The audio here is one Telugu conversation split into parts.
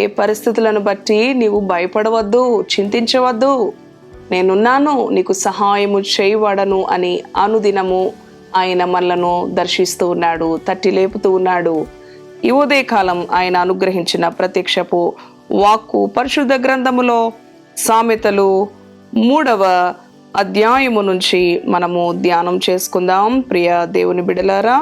ఏ పరిస్థితులను బట్టి నీవు భయపడవద్దు చింతించవద్దు. నేనున్నాను నీకు సహాయము చేయవాడను అని అనుదినము ఆయన మనలను దర్శిస్తూ ఉన్నాడు తట్టి లేపుతూ ఉన్నాడు. ఈ ఉదయకాలం ఆయన అనుగ్రహించిన ప్రత్యక్షపు వాక్కు పరిశుద్ధ గ్రంథములో సామెతలు మూడవ అధ్యాయము నుంచి మనము ధ్యానం చేసుకుందాం. ప్రియ దేవుని బిడలారా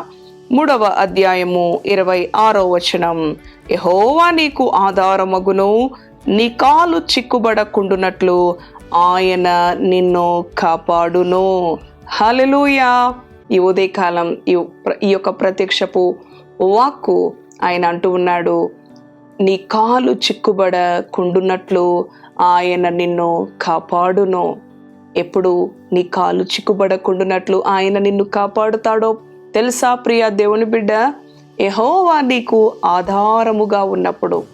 మూడవ అధ్యాయము ఇరవై ఆరో వచనం. యహోవా నీకు ఆధారమగును నీ కాలు చిక్కుబడకుండునట్లు ఆయన నిన్ను కాపాడును. హలలుయా ఈ ఉదయకాలం ప్ర- ఈ యొక్క ప్రత్యక్షపు వాక్కు ఆయన అంటూ ఉన్నాడు నీ కాలు చిక్కుబడకుండునట్లు ఆయన నిన్ను కాపాడును. ఎప్పుడు నీ కాలు చిక్కుబడకుండునట్లు ఆయన నిన్ను కాపాడుతాడో తెలుసా ప్రియ దేవుని బిడ్డ? యహోవా నీకు ఆధారముగా ఉన్నప్పుడు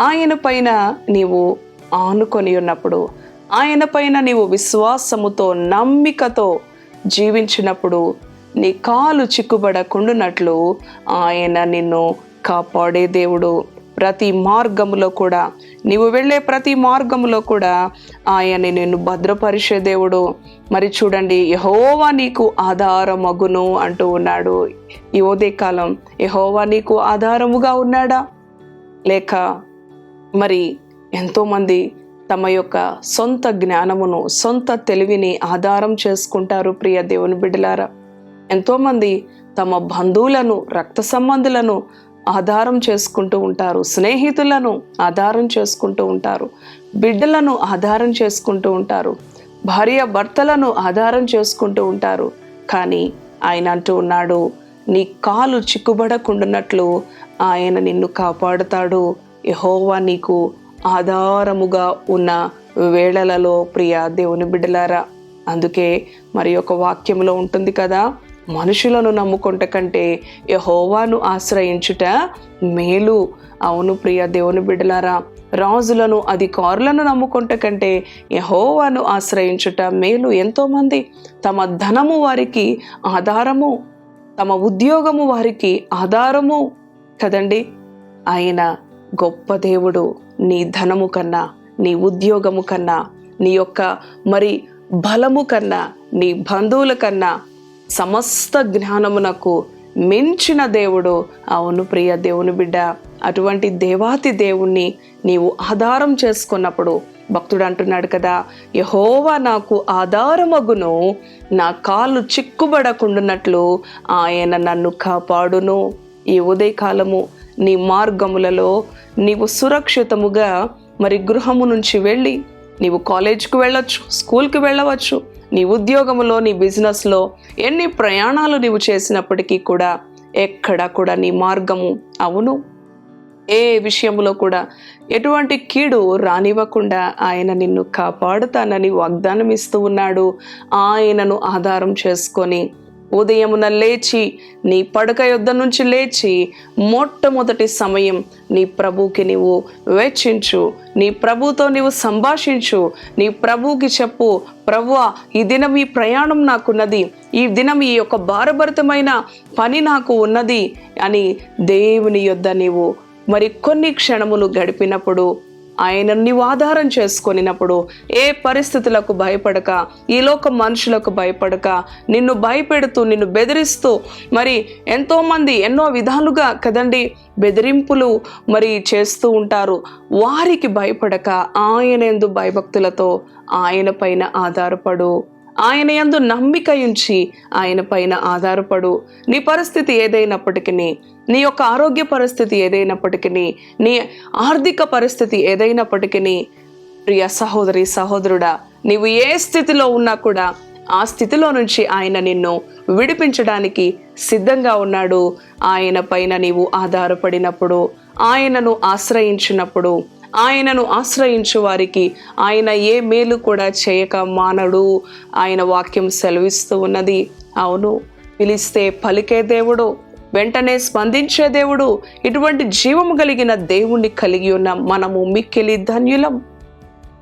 ఆయన పైన నీవు ఆనుకొని ఉన్నప్పుడు ఆయన పైన నీవు విశ్వాసముతో నమ్మికతో జీవించినప్పుడు నీ కాలు చిక్కుబడకుండునట్లు ఆయన నిన్ను కాపాడే దేవుడు. ప్రతి మార్గములో కూడా నీవు వెళ్ళే ప్రతి మార్గములో కూడా ఆయన నిన్ను భద్రపరిచే దేవుడు. మరి చూడండి యహోవా నీకు ఆధారమగును అంటూ ఉన్నాడు ఈ ఉదయకాలం యహోవా నీకు ఆధారముగా ఉన్నాడా? లేక మరి ఎంతోమంది తమ యొక్క సొంత జ్ఞానమును సొంత తెలివిని ఆధారం చేసుకుంటారు ప్రియ దేవుని బిడ్డలారా? ఎంతోమంది తమ బంధువులను రక్త సంబంధులను ఆధారం చేసుకుంటూ ఉంటారు. స్నేహితులను ఆధారం చేసుకుంటూ ఉంటారు. బిడ్డలను ఆధారం చేసుకుంటూ ఉంటారు. భార్య భర్తలను ఆధారం చేసుకుంటూ ఉంటారు. కానీ ఆయన అంటూ ఉన్నాడు నీ కాలు చిక్కుబడకుండానట్లు ఆయన నిన్ను కాపాడుతాడు. యహోవా నీకు ఆధారముగా ఉన్న వేళలలో ప్రియ దేవుని బిడ్డలారా. అందుకే మరి ఒక వాక్యంలో ఉంటుంది కదా మనుషులను నమ్ముకుంట కంటే యహోవాను ఆశ్రయించుట మేలు. అవును ప్రియ దేవుని బిడ్డలారా రాజులను అధికారులను నమ్ముకుంట కంటే యహోవాను ఆశ్రయించుట మేలు ఎంతోమంది. తమ ధనము వారికి ఆధారము తమ ఉద్యోగము వారికి ఆధారము కదండి. ఆయన గొప్ప దేవుడు. నీ ధనము కన్నా నీ ఉద్యోగము కన్నా నీ యొక్క మరి బలము కన్నా నీ బంధువుల కన్నా సమస్త జ్ఞానమునకు మించిన దేవుడు. అవును ప్రియ దేవుని బిడ్డ అటువంటి దేవాతి దేవుణ్ణి నీవు ఆధారం చేసుకున్నప్పుడు భక్తుడు అంటున్నాడు కదా యహోవా నాకు ఆధారమగును నా కాలు చిక్కుబడకుండునట్లు ఆయన నన్ను కాపాడును. ఈ ఉదయకాలము నీ మార్గములలో నీవు సురక్షితముగా మరి గృహము నుంచి వెళ్ళి నీవు కాలేజ్కి వెళ్ళొచ్చు స్కూల్కి వెళ్ళవచ్చు నీ ఉద్యోగంలో నీ బిజినెస్లో ఎన్ని ప్రయాణాలు నీవు చేసినప్పటికీ కూడా ఎక్కడ కూడా నీ మార్గము అవును. ఏ విషయంలో కూడా ఎటువంటి కీడు రానివ్వకుండా ఆయన నిన్ను కాపాడుతానని వాగ్దానం ఇస్తూ ఉన్నాడు. ఆయనను ఆధారం చేసుకొని ఉదయమున లేచి నీ పడక యొద్ద నుంచి లేచి మొట్టమొదటి సమయం నీ ప్రభుకి నీవు వెచ్చించు. నీ ప్రభుతో నీవు సంభాషించు. నీ ప్రభుకి చెప్పు ప్రభువా ఈ దినం ఈ ప్రయాణం నాకున్నది ఈ దినం ఈ యొక్క భారభరితమైన పని నాకు ఉన్నది అని దేవుని యొద్ద నీవు మరి కొన్ని క్షణములు గడిపినప్పుడు ఆయన నీవు ఆధారం చేసుకొనినప్పుడు ఏ పరిస్థితులకు భయపడక ఈ లోక మనుషులకు భయపడక నిన్ను భయపెడుతూ నిన్ను బెదిరిస్తూ మరి ఎంతోమంది ఎన్నో విధాలుగా కదండి బెదిరింపులు మరి చేస్తూ ఉంటారు. వారికి భయపడక ఆయన ఎందు భయభక్తులతో ఆయన పైన ఆధారపడు. ఆయన యందు నమ్మిక ఉంచి ఆయన పైన ఆధారపడు. నీ పరిస్థితి ఏదైనప్పటికీ నీ యొక్క ఆరోగ్య పరిస్థితి ఏదైనప్పటికీ నీ ఆర్థిక పరిస్థితి ఏదైనప్పటికీ ప్రియ సహోదరి సహోదరుడా నీవు ఏ స్థితిలో ఉన్నా కూడా ఆ స్థితిలో నుంచి ఆయన నిన్ను విడిపించడానికి సిద్ధంగా ఉన్నాడు. ఆయన పైన నీవు ఆధారపడినప్పుడు ఆయనను ఆశ్రయించినప్పుడు ఆయనను ఆశ్రయించు వారికి ఆయన ఏ మేలు కూడా చేయక మానడు. ఆయన వాక్యం సెలవిస్తూ ఉన్నది. అవును పిలిస్తే పలికే దేవుడు వెంటనే స్పందించే దేవుడు ఇటువంటి జీవము కలిగిన దేవుణ్ణి కలిగి ఉన్న మనము మిక్కిలి ధన్యులం.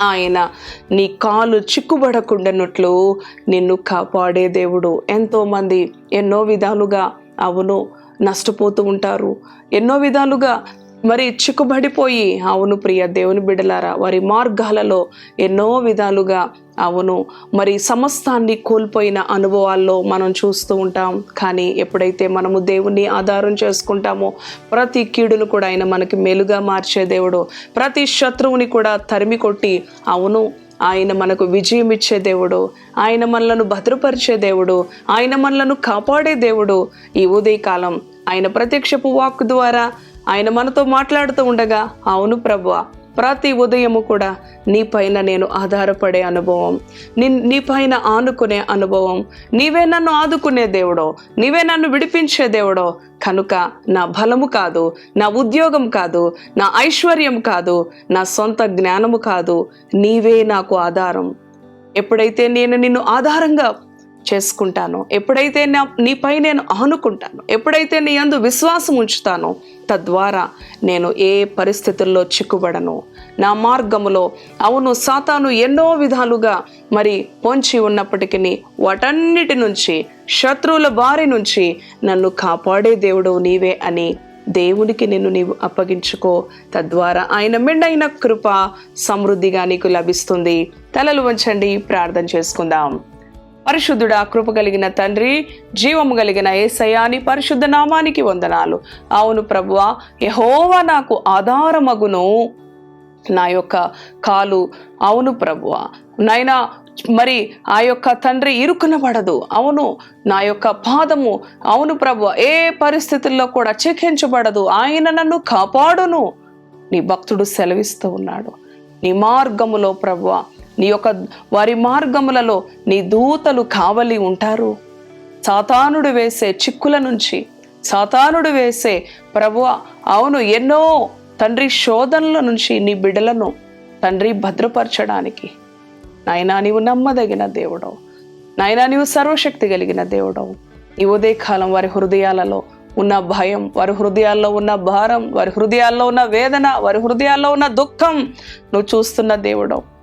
ఆయన నీ కాలు చిక్కుబడకుండానట్లు నిన్ను కాపాడే దేవుడు. ఎంతోమంది ఎన్నో విధాలుగా అవును నష్టపోతూ ఉంటారు. ఎన్నో విధాలుగా మరి చిక్కుబడిపోయి అవును ప్రియ దేవుని బిడలారా వారి మార్గాలలో ఎన్నో విధాలుగా అవును. మరి సమస్తాన్ని కోల్పోయిన అనుభవాల్లో మనం చూస్తూ ఉంటాం. కానీ ఎప్పుడైతే మనము దేవుణ్ణి ఆధారం చేసుకుంటామో ప్రతి కీడును కూడా ఆయన మనకి మేలుగా మార్చే దేవుడు ప్రతి శత్రువుని కూడా తరిమి కొట్టి అవును ఆయన మనకు విజయం ఇచ్చే దేవుడు ఆయన మనలను భద్రపరిచే దేవుడు ఆయన మనలను కాపాడే దేవుడు ఈ ఉదయకాలం. ఆయన ప్రత్యక్షపు వాక్ ద్వారా ఆయన మనతో మాట్లాడుతూ ఉండగా అవును ప్రభువా ప్రతి ఉదయము కూడా నీ పైన నేను ఆధారపడే అనుభవం. నీ నీ పైన ఆనుకునే అనుభవం. నీవే నన్ను ఆదుకునే దేవుడో నీవే నన్ను విడిపించే దేవుడో. కనుక నా బలము కాదు నా ఉద్యోగం కాదు నా ఐశ్వర్యం కాదు నా సొంత జ్ఞానము కాదు నీవే నాకు ఆధారం. ఎప్పుడైతే నేను నిన్ను ఆధారంగా చేసుకుంటానో. ఎప్పుడైతే నా నీపై నేను ఆనుకుంటాను ఎప్పుడైతే నీ అందు విశ్వాసం ఉంచుతానో తద్వారా నేను ఏ పరిస్థితుల్లో చిక్కుబడను. నా మార్గములో అవును సాతాను ఎన్నో విధాలుగా మరి పొంచి ఉన్నప్పటికీ వాటన్నిటి నుంచి శత్రువుల బారి నుంచి నన్ను కాపాడే దేవుడు నీవే అని దేవునికి నిన్ను నీవు అప్పగించుకో. తద్వారా ఆయన మెండైన కృప సమృద్ధిగా నీకు లభిస్తుంది. తలలు వంచండి ప్రార్థన చేసుకుందాం. పరిశుద్ధుడా కృప కలిగిన తండ్రి జీవము కలిగిన ఏసయాని పరిశుద్ధ నామానికి వందనాలు. అవును ప్రభువా యహోవా నాకు ఆధారమగును. నా యొక్క కాలు అవును ప్రభువా. నాయనా మరి ఆ యొక్క తండ్రి ఇరుకునబడదు అవును నా యొక్క పాదము అవును ప్రభు ఏ పరిస్థితుల్లో కూడా చెకించబడదు ఆయన నన్ను కాపాడును. నీ భక్తుడు సెలవిస్తూ ఉన్నాడు. నీ మార్గములో ప్రభువ నీ యొక్క వారి మార్గములలో నీ దూతలు కావలి ఉంటారు. సాతానుడు వేసే చిక్కుల నుంచి సాతానుడు వేసే ప్రభువ అవును ఎన్నో తండ్రి శోధనల నుంచి నీ బిడ్డలను తండ్రి భద్రపరచడానికి. నాయనా నీవు నమ్మదగిన దేవుడవు. నాయనా నీవు సర్వశక్తి కలిగిన దేవుడవు. ఈ ఉదయకాలం వారి హృదయాలలో ఉన్న భయం వారి హృదయాల్లో ఉన్న భారం వారి హృదయాల్లో ఉన్న వేదన వారి హృదయాల్లో ఉన్న దుఃఖం నువ్వు చూస్తున్న దేవుడవు.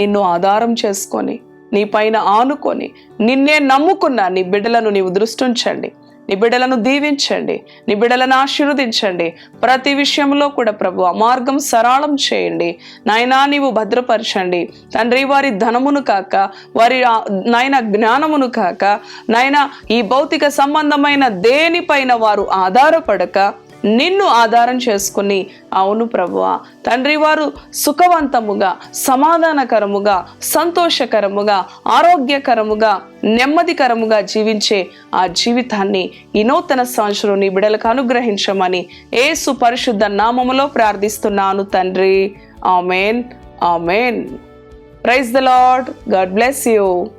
నిన్ను ఆధారం చేసుకొని నీ పైన ఆనుకొని నిన్నే నమ్ముకున్న నీ బిడ్డలను నీవు దృష్టించండి. నీ బిడ్డలను దీవించండి. నీ బిడ్డలను ఆశీర్వదించండి. ప్రతి విషయంలో కూడా ప్రభు మార్గం సరళం చేయండి. నాయనా నీవు భద్రపరచండి. తండ్రి వారి ధనమును కాక వారి ఆ- నాయన జ్ఞానమును కాక నాయన ఈ భౌతిక సంబంధమైన దేనిపైన వారు ఆధారపడక నిన్ను ఆధారం చేసుకుని. అవును ప్రభువా తండ్రి వారు సుఖవంతముగా సమాధానకరముగా సంతోషకరముగా ఆరోగ్యకరముగా నెమ్మదికరముగా జీవించే ఆ జీవితాన్ని ఈ నూతన సంవత్సరం నీ బిడలకు అనుగ్రహించమని ఏసు పరిశుద్ధ నామములో ప్రార్థిస్తున్నాను తండ్రి. Amen. Amen. Praise the lord god bless you.